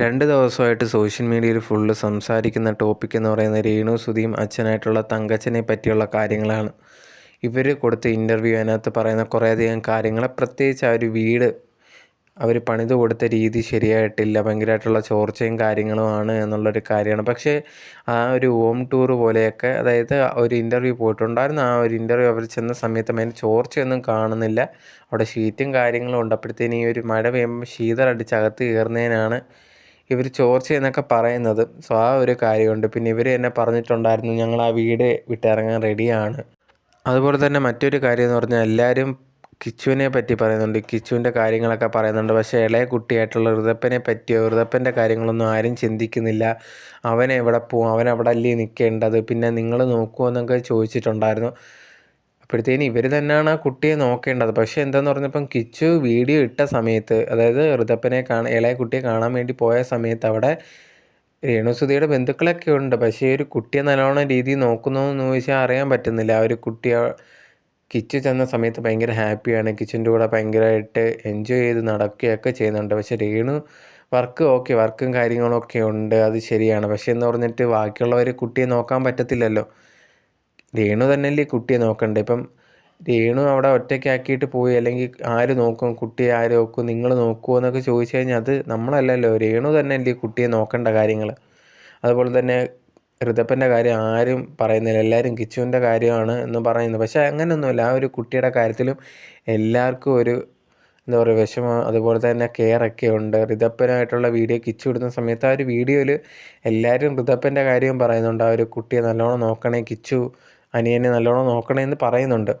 രണ്ട് ദിവസമായിട്ട് സോഷ്യൽ മീഡിയയിൽ ഫുള്ള് സംസാരിക്കുന്ന ടോപ്പിക് എന്ന് പറയുന്നത് രേണു സുധിയും അച്ഛനായിട്ടുള്ള തങ്കച്ചനെ പറ്റിയുള്ള കാര്യങ്ങളാണ്. ഇവർ കൊടുത്ത ഇന്റർവ്യൂ അതിനകത്ത് പറയുന്ന കുറേയധികം കാര്യങ്ങൾ പ്രത്യേകിച്ച് ആ ഒരു വീട് അവർ പണിത് കൊടുത്ത രീതി ശരിയായിട്ടില്ല. ഭയങ്കരമായിട്ടുള്ള ചോർച്ചയും കാര്യങ്ങളുമാണ് എന്നുള്ളൊരു കാര്യമാണ്. പക്ഷേ ആ ഒരു ഹോം ടൂർ പോലെയൊക്കെ അതായത് ഒരു ഇന്റർവ്യൂ പോയിട്ടുണ്ടായിരുന്നു. ആ ഒരു ഇന്റർവ്യൂ അവർ ചെന്ന സമയത്ത് അതിന് ചോർച്ചയൊന്നും കാണുന്നില്ല. അവിടെ ഷീറ്റും കാര്യങ്ങളും ഉണ്ട്. ഈ ഒരു മഴ പെയ്യുമ്പോൾ ശീതളടിച്ച് അകത്ത് കയറുന്നതിനാണ് ഇവർ ചോർച്ച എന്നൊക്കെ പറയുന്നത്. സോ ആ ഒരു കാര്യമുണ്ട്. പിന്നെ ഇവർ എന്നെ പറഞ്ഞിട്ടുണ്ടായിരുന്നു ഞങ്ങൾ ആ വീട് വിട്ടിറങ്ങാൻ റെഡിയാണ്. അതുപോലെ തന്നെ മറ്റൊരു കാര്യം എന്ന് പറഞ്ഞാൽ എല്ലാവരും കിച്ചുവിനെ പറ്റി പറയുന്നുണ്ട്. കിച്ചുവിന്റെ കാര്യങ്ങളൊക്കെ പറയുന്നുണ്ട്. പക്ഷേ ഇളയ കുട്ടിയായിട്ടുള്ള ഋതപ്പനെ പറ്റിയോ ഋതപ്പന്റെ കാര്യങ്ങളൊന്നും ആരും ചിന്തിക്കുന്നില്ല. അവൻ എവിടെ പോവും? അവൻ അല്ലേ നിൽക്കേണ്ടത്? പിന്നെ നിങ്ങൾ നോക്കുമോ എന്നൊക്കെ ചോദിച്ചിട്ടുണ്ടായിരുന്നു. അപ്പോഴത്തേന് ഇവർ തന്നെയാണ് ആ കുട്ടിയെ നോക്കേണ്ടത്. പക്ഷേ എന്താന്ന് പറഞ്ഞപ്പം കിച്ചു വീഡിയോ ഇട്ട സമയത്ത് അതായത് ഋതപ്പനെ കാണാൻ ഇളയ കുട്ടിയെ കാണാൻ വേണ്ടി പോയ സമയത്ത് അവിടെ രേണുസുതിയുടെ ബന്ധുക്കളൊക്കെ ഉണ്ട്. പക്ഷേ ഒരു കുട്ടിയെ നല്ലോണം രീതിയിൽ നോക്കുന്നു എന്ന് ചോദിച്ചാൽ അറിയാൻ പറ്റുന്നില്ല. ആ ഒരു കുട്ടിയെ കിച്ചു ചെന്ന സമയത്ത് ഭയങ്കര ഹാപ്പിയാണ്. കിച്ചന്റെ കൂടെ ഭയങ്കരമായിട്ട് എൻജോയ് ചെയ്ത് നടക്കുകയൊക്കെ ചെയ്യുന്നുണ്ട്. പക്ഷേ രേണു വർക്ക് ഓക്കെ വർക്കും കാര്യങ്ങളൊക്കെ ഉണ്ട്. അത് ശരിയാണ്. പക്ഷേ എന്ന് പറഞ്ഞിട്ട് ബാക്കിയുള്ളവർ കുട്ടിയെ നോക്കാൻ പറ്റത്തില്ലല്ലോ. രേണു തന്നെയല്ലേ കുട്ടിയെ നോക്കണ്ടേ? ഇപ്പം രേണു അവിടെ ഒറ്റയ്ക്കാക്കിയിട്ട് പോയി അല്ലെങ്കിൽ ആര് നോക്കും? കുട്ടിയെ ആര് നോക്കും? നിങ്ങൾ നോക്കുമോ എന്നൊക്കെ ചോദിച്ചു കഴിഞ്ഞാൽ അത് നമ്മളല്ലല്ലോ. രേണു തന്നെയല്ലേ കുട്ടിയെ നോക്കേണ്ട കാര്യങ്ങൾ അതുപോലെ തന്നെ ഋതപ്പന്റെ കാര്യം ആരും പറയുന്നില്ല. എല്ലാവരും കിച്ചുവിന്റെ കാര്യമാണ് എന്ന് പറയുന്നത് പക്ഷേ അങ്ങനെയൊന്നുമില്ല. ആ ഒരു കുട്ടിയുടെ കാര്യത്തിലും എല്ലാവർക്കും ഒരു എന്താ പറയുക വിഷമം. അതുപോലെ തന്നെ കെയറൊക്കെ ഉണ്ട്. ഋതപ്പനായിട്ടുള്ള വീഡിയോ കിച്ചു ഇടുന്ന സമയത്ത് ആ ഒരു വീഡിയോയിൽ എല്ലാവരും ഋതപ്പന്റെ കാര്യവും പറയുന്നുണ്ട്. ആ ഒരു കുട്ടിയെ നല്ലോണം നോക്കണേ കിച്ചു അനിയനെ നല്ലോണം നോക്കണമെന്ന് പറയുന്നുണ്ട്.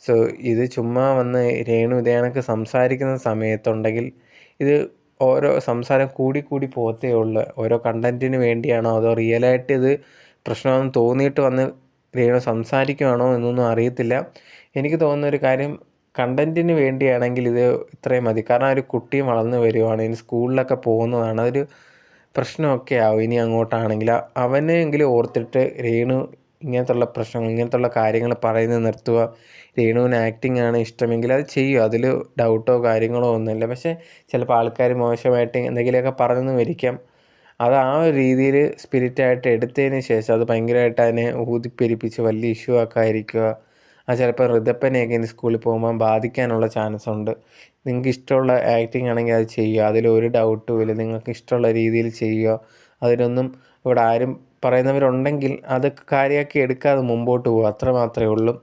സോ ഇത് ചുമ്മാ വന്ന് രേണു ഇതേ സംസാരിക്കുന്ന സമയത്തുണ്ടെങ്കിൽ ഇത് ഓരോ സംസാരം കൂടി കൂടി പോകത്തേ ഉള്ളു. ഓരോ കണ്ടന്റിന് വേണ്ടിയാണോ അതോ റിയലായിട്ട് ഇത് പ്രശ്നമാണെന്ന് തോന്നിയിട്ട് വന്ന് രേണു സംസാരിക്കുകയാണോ എന്നൊന്നും അറിയത്തില്ല. എനിക്ക് തോന്നുന്ന ഒരു കാര്യം കണ്ടന്റിന് വേണ്ടിയാണെങ്കിൽ ഇത് ഇത്രയും മതി. കാരണം ഒരു കുട്ടിയും വളർന്നു വരുവാണ്. ഇനി സ്കൂളിലൊക്കെ പോകുന്നതാണ്. അതൊരു പ്രശ്നമൊക്കെ ആവും ഇനി അങ്ങോട്ടാണെങ്കിൽ. അവനെങ്കിലും ഓർത്തിട്ട് രേണു ഇങ്ങനത്തുള്ള പ്രശ്നങ്ങൾ ഇങ്ങനത്തുള്ള കാര്യങ്ങൾ പറയുന്നത് നിർത്തുക. രേണുവിന് ആക്ടിങ് ആണ് ഇഷ്ടമെങ്കിൽ അത് ചെയ്യുക അതിൽ ഡൗട്ടോ കാര്യങ്ങളോ ഒന്നുമില്ല. പക്ഷേ ചിലപ്പോൾ ആൾക്കാർ മോശമായിട്ട് എന്തെങ്കിലുമൊക്കെ പറഞ്ഞെന്ന് വരിക്കാം അത് ആ ഒരു രീതിയിൽ സ്പിരിറ്റായിട്ട് എടുത്തതിന് ശേഷം അത് ഭയങ്കരമായിട്ട് അതിനെ ഊതിപ്പെരിപ്പിച്ച് വലിയ ഇഷ്യൂ ആക്കാതിരിക്കുക. ആ ചിലപ്പോൾ ഋതപ്പനെയൊക്കെ ഇനി സ്കൂളിൽ പോകുമ്പോൾ ബാധിക്കാനുള്ള ചാൻസ് ഉണ്ട്. നിങ്ങൾക്ക് ഇഷ്ടമുള്ള ആക്ടിങ് ആണെങ്കിൽ അത് ചെയ്യുക. അതിലൊരു ഡൗട്ടും ഇല്ല. നിങ്ങൾക്ക് ഇഷ്ടമുള്ള രീതിയിൽ ചെയ്യുക. അതിനൊന്നും ഇവിടെ ആരും പറയുന്നവരുണ്ടെങ്കിൽ അത് കാര്യമാക്കി എടുക്കാതെ മുമ്പോട്ട് പോകും അത്ര മാത്രമേ ഉള്ളൂ.